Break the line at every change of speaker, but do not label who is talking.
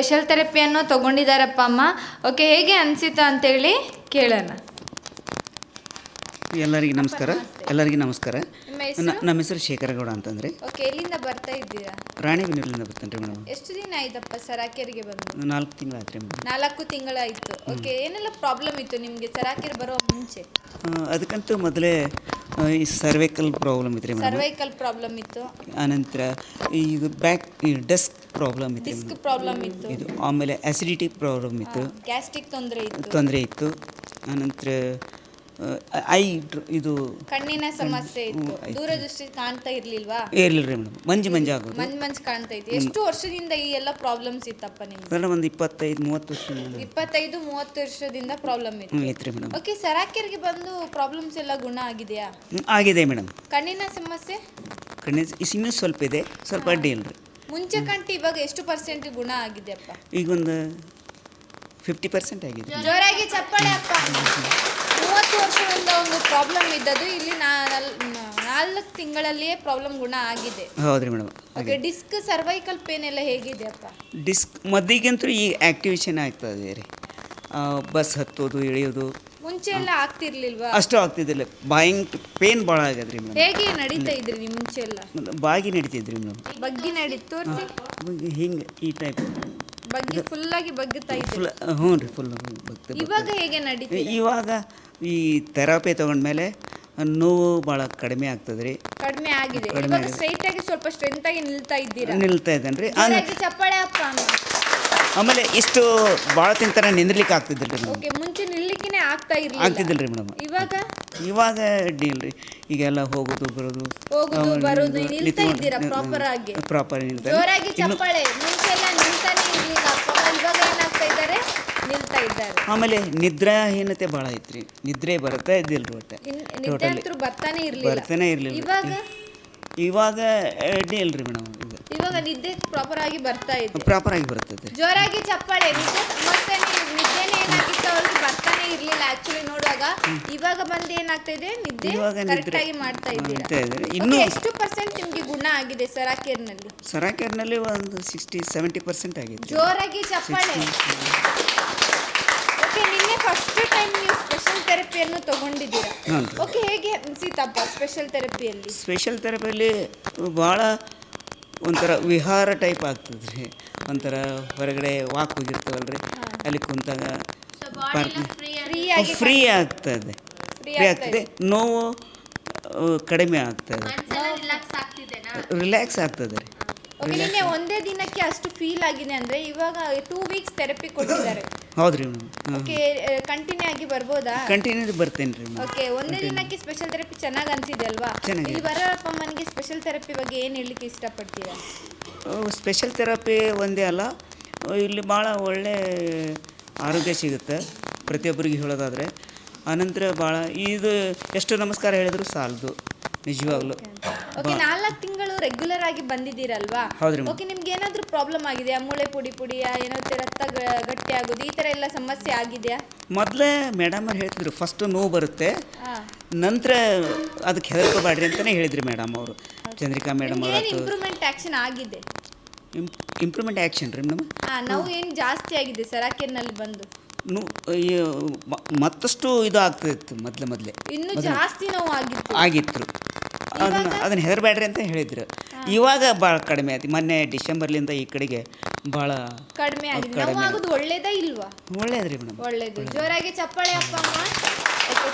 Special ಥೆರಪಿಯನ್ನು ತೊಗೊಂಡಿದ್ದಾರಪ್ಪ ಅಮ್ಮ. Okay ಹೇಗೆ ಅನಿಸಿತು ಅಂತೇಳಿ ಕೇಳೋಣ.
ಎಲ್ಲರಿಗೂ ನಮಸ್ಕಾರ. ಎಲ್ಲರಿಗೂ ನಮಸ್ಕಾರ.
ನಿಮ್ಮ ಹೆಸರು?
ಶೇಖರಗೌಡ ಅಂತಂದ್ರೆ.
ಓಕೆ ಎಲ್ಲಿಂದ ಬರ್ತಾ ಇದ್ದೀರಾ?
ರಾಣಿಬೆನ್ನೂರಿಂದ ಬರ್ತಾನೆ ರೀ ಮೇಡಮ್.
ಎಷ್ಟು ದಿನ ಆಯ್ತಪ್ಪ ಸರಾಕೆರಿಗೆ ಬಂದು?
ನಾಲ್ಕು ತಿಂಗಳು ಆಯ್ತು ರೀ ಮೇಡಮ್.
ನಾಲ್ಕು ತಿಂಗಳಾಯ್ತು ಓಕೆ ಏನೆಲ್ಲ ಪ್ರಾಬ್ಲಮ್ ಇತ್ತು ನಿಮಗೆ ಸರಾಕೆರೆ ಬರೋ ಮುಂಚೆ?
ಅದಕ್ಕಂತೂ ಮೊದಲೇ ಈ ಸರ್ವೈಕಲ್ ಪ್ರಾಬ್ಲಮ್ ಇತ್ತು ರೀ ಮೇಡಮ್.
ಸರ್ವೈಕಲ್ ಪ್ರಾಬ್ಲಮ್ ಇತ್ತು.
ಆನಂತರ ಇದು ಬ್ಯಾಕ್ ಈ ಡೆಸ್ಕ್ ಪ್ರಾಬ್ಲಮ್ ಇತ್ತು.
ಡಿಸ್ಕ್
ಮೇಡಮ್
ಪ್ರಾಬ್ಲಮ್ ಇತ್ತು.
ಇದು ಆಮೇಲೆ ಆ್ಯಸಿಡಿಟಿ ಪ್ರಾಬ್ಲಮ್ ಇತ್ತು.
ಗ್ಯಾಸ್ಟ್ರಿಕ್ ತೊಂದರೆ ಇತ್ತು.
ತೊಂದರೆ ಇತ್ತು. ಆನಂತರ ಐ ಇದು
ಕಣ್ಣಿನ ಸಮಸ್ಯೆ ಇತ್ತು. ದೂರದೃಷ್ಟಿ ಕಾಣ್ತಾ ಇರ್ಲಿಲ್ವಾ?
ಇರ್ಲಿಲ್ಲ ರೀ ಮೇಡಮ್. ಮಂಜು ಮಂಜು ಆಗೋದು.
ಮಂಜ್ ಮಂಜ್ ಕಾಣ್ತಾ ಇತ್ತು. ಎಷ್ಟು ವರ್ಷದಿಂದ ಈ ಎಲ್ಲ ಪ್ರಾಬ್ಲಮ್ಸ್ ಇತ್ತಪ್ಪ ನಿಮ್ಗೆ?
ಅದೆಲ್ಲ ಒಂದು ಇಪ್ಪತ್ತೈದು ಮೂವತ್ತು ವರ್ಷ
ಇಪ್ಪತ್ತೈದು ಮೂವತ್ತು ವರ್ಷದಿಂದ ಪ್ರಾಬ್ಲಮ್ ಇತ್ತು.
ಹ್ಞೂ ಐತೆ ರೀ ಮೇಡಮ್.
ಓಕೆ ಸರಾಕೆರಿಗೆ ಬಂದು ಪ್ರಾಬ್ಲಮ್ಸ್ ಎಲ್ಲ ಗುಣ ಆಗಿದೆಯಾ?
ಆಗಿದೆ ಮೇಡಮ್.
ಕಣ್ಣಿನ ಸಮಸ್ಯೆ?
ಕಣ್ಣಿನ ಇನ್ನೂ ಸ್ವಲ್ಪ ಇದೆ. ಸ್ವಲ್ಪ ಅಡ್ಡಿ ಇಲ್ಲ ರೀ
ಮುಂಚೆ ಕಂಡು ಇವಾಗ ಎಷ್ಟು ಪರ್ಸೆಂಟ್ ಗುಣ ಆಗಿದೆಯಪ್ಪ
ಈಗ ಒಂದು ಫಿಫ್ಟಿ ಪರ್ಸೆಂಟ್ ಆಗಿದೆ.
ಜೋರಾಗಿ ಚಪ್ಪಾಳೆ ಅಪ್ಪ. ಮೂವತ್ತು ವರ್ಷದಿಂದ ಒಂದು ಪ್ರಾಬ್ಲಮ್ ಇದ್ದದ್ದು ಇಲ್ಲಿ ನಾಲ್ಕು ತಿಂಗಳಲ್ಲಿಯೇ ಪ್ರಾಬ್ಲಮ್ ಗುಣ ಆಗಿದೆ.
ಹೌದು ರೀ madam
okay disc cervical pain ಎಲ್ಲ ಹೇಗಿದೆಯಪ್ಪ
ಡಿಸ್ಕ್ ಮದ್ದಿಗಂತೂ ಈಗ ಆ್ಯಕ್ಟಿವೇಶನ್ ಆಗ್ತದೆ ರೀ. ಬಸ್ ಹತ್ತೋದು ಇಳಿಯೋದು
ಮುಂಚೆ ಎಲ್ಲ ಆಗ್ತಿರ್ಲಿಲ್ವಾ?
ಅಷ್ಟು ಆಗ್ತಿದ್ದಿಲ್ಲ. ಬಾಯಿಂಗ್ ಪೇನ್ ಭಾಳ ಆಗದ್ರಿ ಮೇಡಮ್.
ಹೇಗೆ ನಡೀತಾ ಇದ್ರಿ ನೀವು ಮುಂಚೆ ಎಲ್ಲ?
ಬಾಗಿ ನಡೀತಿದ್ರಿ ಮೇಡಮ್.
ಬಗ್ಗಿ ನಡಿ ತೋರಿಸಿ.
ಹಿಂಗೆ ಈ ಟೈಪ್
ಬಗ್ಗಿ ಫುಲ್ ಆಗಿ ಬಗ್ಗುತ್ತಾ ಇದ್ರಿ
ಫುಲ್ ಹ್ಞೂ ರೀ ಫುಲ್ ಭಕ್ತಿ
ಇವಾಗ ಹೇಗೆ ನಡೀತು
ಇವಾಗ ಈ ಥೆರಪಿ ತಗೊಂಡ್ಮೇಲೆ ನೋವು ಭಾಳ ಕಡಿಮೆ ಆಗ್ತದೆ ರೀ
ಕಡಿಮೆ ಆಗಿದೆ.
ಕಡಿಮೆ
ಇವಾಗ ಸ್ಟ್ರೈಟ್ ಆಗಿ ಸ್ವಲ್ಪ ಸ್ಟ್ರೆಂತ್ ಆಗಿ ನಿಲ್ತಾ ಇದ್ದೀರಾ?
ನಿಲ್ತಾ ಇದ್ದಾನೆ ರೀ.
ಜೋರಾಗಿ ಚಪ್ಪಾಳೆ ಅಪ್ಪ ಅಮ್ಮ
ಆಮೇಲೆ ಇಷ್ಟು ಭಾಳ ತಿಂತಾನೆ ನಿಂದ್ರಲಿಕ್ಕೆ ಆಗ್ತಿದ್ದಿಲ್ಲ ರೀ ಮೇಡಮ್.
ಓಕೆ ಮುಂಚೆ ಆಗ್ತಾ ಇರ್ಲಿಲ್ಲ.
ಆಗ್ತಿದ್ದಿಲ್ಲ ರೀ ಮೇಡಮ್.
ಇವಾಗ?
ಇವಾಗ ಅಡ್ಡಿ ಇಲ್ರಿ. ಈಗೆಲ್ಲ ಹೋಗೋದು ಬರೋದು.
ಹೋಗುದು ಬರೋದು ನಿಲ್ತಾ ಇದ್ದೀರಾ ಪ್ರಾಪರ್ ಆಗಿ?
ಪ್ರಾಪರ್ ನಿಲ್ತಾನೆ
ಜೋರಾಗಿ ಚಪ್ಪಾಳೆ ಮುಂಚೆ ಎಲ್ಲ ನಿಲ್ತಾನೆ ಇರ್ಲಿಲ್ಲ. ಅಪ್ಪ ಅಮ್ಮ. ಇವಾಗ ಏನಾಗ್ತಾ ಇದ್ದಾರೆ? ನಿಲ್ತಾ ಇದ್ದಾರೆ.
ಆಮೇಲೆ ನಿದ್ರಾಹೀನತೆ ಭಾಳ ಐತ್ರಿ. ನಿದ್ರೆ ಬರ್ತಾ ಇದ್ದಿಲ್ಲ ರೀ ಒಟ್ಟೆ
ಇನ್- ನಿದ್ದೆ
Totally.
ಅಂತೂ ಬರ್ತಾನೆ ಇರ್ಲಿಲ್ಲ.
ಬರ್ತಾನೆ ಇರಲಿಲ್ಲ.
ಇವಾಗ?
ಇವಾಗ ಅಡ್ಡಿ ಇಲ್ರಿ ಮೇಡಮ್. ಈಗ
ಇವಾಗ ನಿದ್ದೆ ಪ್ರಾಪರ್ ಆಗಿ ಬರ್ತಾ ಇದೆ.
ಪ್ರಾಪರ್ ಆಗಿ ಬರ್ತದೆ.
ಜೋರಾಗಿ ಚಪ್ಪಾಳೆ ನಿದ್ದೆ ಮತ್ತೆ ನಿದ್ದೆನೇ ಏನಾಗಿತ್ತು ಅವ್ರಿಗೆ ಬರ್ತಾನೆ ಇರ್ಲಿಲ್ಲ. ನೋಡುವಾಗ ಇವಾಗ ಬಂದು ಏನಾಗ್ತಾ ಇದೆ? ನಿದ್ದೆ
ಇವಾಗ
ಕರೆಕ್ಟ್ ಆಗಿ ಮಾಡ್ತಾ
ಮಾಡ್ತಾ
ಇದ್ದೀರಾ?
ಇನ್ನು
Okay, ಎಷ್ಟು ಪರ್ಸೆಂಟ್ ನಿಮ್ಗೆ ಗುಣ ಆಗಿದೆ ಸರಾಕೇರ್ನಲ್ಲಿ?
ಸರಾಕೇರ್ನಲ್ಲಿ ಒಂದು ಸಿಕ್ಸ್ಟಿ ಸೆವೆಂಟಿ ಪರ್ಸೆಂಟ್ ಆಗಿದೆ.
ಜೋರಾಗಿ ಚಪ್ಪಾಳೆ. ಓಕೆ ನಿನ್ನೆ ಫಸ್ಟ್ ಟೈಮ್ ನೀವು ಸ್ಪೆಷಲ್ ಥೆರಪಿಯನ್ನು ತಗೊಂಡಿದ್ದೀರಾ?
ಹ್ಞೂ ರೀ
ಓಕೆ ಹೇಗೆ ಅನಿಸಿತಪ್ಪ ಸ್ಪೆಷಲ್ ಥೆರಪಿಯಲ್ಲಿ
ಸ್ಪೆಷಲ್ ಥೆರಪಿಯಲ್ಲಿ ಭಾಳ ಒಂಥರ ವಿಹಾರ ಟೈಪ್ ಆಗ್ತದೆ ರೀ. ಒಂಥರ ಹೊರಗಡೆ ವಾಕ್ ಹೋಗಿರ್ತಾವಲ್ಲ ರೀ ಅಲ್ಲಿ ಕುಂತಾಗ ಪಾರ್ಕ್
ಫ್ರೀ ಆಗಿ
ಫ್ರೀ ಆಗ್ತದೆ.
ಫ್ರೀ
ಆಗ್ತದೆ. ನೋವು ಕಡಿಮೆ ಆಗ್ತದೆ. ರಿಲ್ಯಾಕ್ಸ್ ಆಗ್ತದೆ ರೀ.
ಓಕೆ ನಿನ್ನೆ ಒಂದೇ ದಿನಕ್ಕೆ ಅಷ್ಟು ಫೀಲ್ ಆಗಿದೆ ಅಂದ್ರೆ ಇವಾಗ ಟೂ ವೀಕ್ಸ್ ಥೆರಪಿ ಕೊಟ್ಟಿದ್ದಾರೆ.
ಹೌದ್ರಿ
ಓಕೆ ಕಂಟಿನ್ಯೂ ಆಗಿ ಬರ್ಬೋದಾ?
ಕಂಟಿನ್ಯೂ ಬರ್ತೇನೆ ರೀ
ಓಕೆ ಒಂದೇ ದಿನಕ್ಕೆ ಸ್ಪೆಷಲ್ ಥೆರಪಿ ಚೆನ್ನಾಗಿ ಅನ್ಸಿದೆ ಅಲ್ವಾ. ಇಲ್ಲಿ ಬರೋ ಅಮ್ಮನಿಗೆ ಸ್ಪೆಷಲ್ ಥೆರಪಿ ಬಗ್ಗೆ ಏನು ಹೇಳಲಿಕ್ಕೆ ಇಷ್ಟಪಡ್ತೀರಾ?
ಸ್ಪೆಷಲ್ ಥೆರಪಿ ಒಂದೇ ಅಲ್ಲ. ಇಲ್ಲಿ ಭಾಳ ಒಳ್ಳೆ ಆರೋಗ್ಯ ಸಿಗುತ್ತೆ. ಪ್ರತಿಯೊಬ್ಬರಿಗೆ ಹೇಳೋದಾದರೆ. ಆನಂತರ ಭಾಳ ಇದು ಎಷ್ಟು ನಮಸ್ಕಾರ ಹೇಳಿದ್ರು ಸಾಲದು. ನಿಜವಾಗ್ಲೂ.
ಓಕೆ ನಾಲ್ಕು ತಿಂಗಳು ರೆಗ್ಯುಲರ್ ಆಗಿ ಬಂದಿದ್ದೀರಲ್ವಾ?
ಹೌದ್ರಿ
ಓಕೆ ನಿಮ್ಗೆ ಏನಾದರೂ ಪ್ರಾಬ್ಲಮ್ ಆಗಿದೆಯಾ? ಮೂಳೆ ಪುಡಿ ಪುಡಿಯಾ ಏನಾದ್ರು ರಕ್ತ ಗಟ್ಟಿ ಆಗೋದು ಈ ಥರ ಎಲ್ಲ ಸಮಸ್ಯೆ ಆಗಿದೆಯಾ?
ಮೊದಲೇ ಮೇಡಮ್ ಅವ್ರು ಹೇಳ್ತಿದ್ರು ಫಸ್ಟ್ ನೋವು ಬರುತ್ತೆ. ನಂತರ ಅದಕ್ಕೆ ಹೆದರ್ಕೋಬೇಡ್ರಿ ಅಂತಲೇ ಹೇಳಿದ್ರಿ ಮೇಡಮ್ ಅವರು. ಚಂದ್ರಿಕಾ ಮೇಡಮ್ ಅವರು
ಇಂಪ್ರೂವ್ಮೆಂಟ್ ಆಕ್ಷನ್ ಆಗಿದೆ?
ಇಂಪ್ರೂವ್ಮೆಂಟ್ ಆ್ಯಕ್ಷನ್ ರೀ ಮೇಡಮ್?
ಹಾಂ ನಾವು ಏನು ಜಾಸ್ತಿ ಆಗಿದೆ ಸರಾಕೆರ್ನಲ್ಲಿ ಬಂದು?
ನು ಈ ಮ- ಮತ್ತಷ್ಟು ಇದು ಆಗ್ತಿತ್ತು ಮೊದಲೇ ಮೊದಲೇ.
ಇನ್ನು ಜಾಸ್ತಿ ನೋವು ಆಗಿತ್ತು.
ಆಗಿತ್ತು. ಅದನ್ನ ಅದನ್ನ ಹೆದರ್ಬೇಡ್ರಿ ಅಂತ ಹೇಳಿದ್ರು. ಇವಾಗ ಭಾಳ ಕಡಿಮೆ ಆಯ್ತು. ಮೊನ್ನೆ ಡಿಸೆಂಬರ್ಲಿಂದ ಈ ಕಡೆಗೆ ಭಾಳ
ಕಡಿಮೆ ಆಗಿದೆ. ನೋವು ಆಗೋದು. ಒಳ್ಳೇದಾ ಇಲ್ವಾ?
ಒಳ್ಳೇದ್ರಿ ಮೇಡಮ್.
ಒಳ್ಳೇದು. ಜೋರಾಗಿ ಚಪ್ಪಾಳೆ ಅಪ್ಪ ಅಮ್ಮ. ಓಕೆ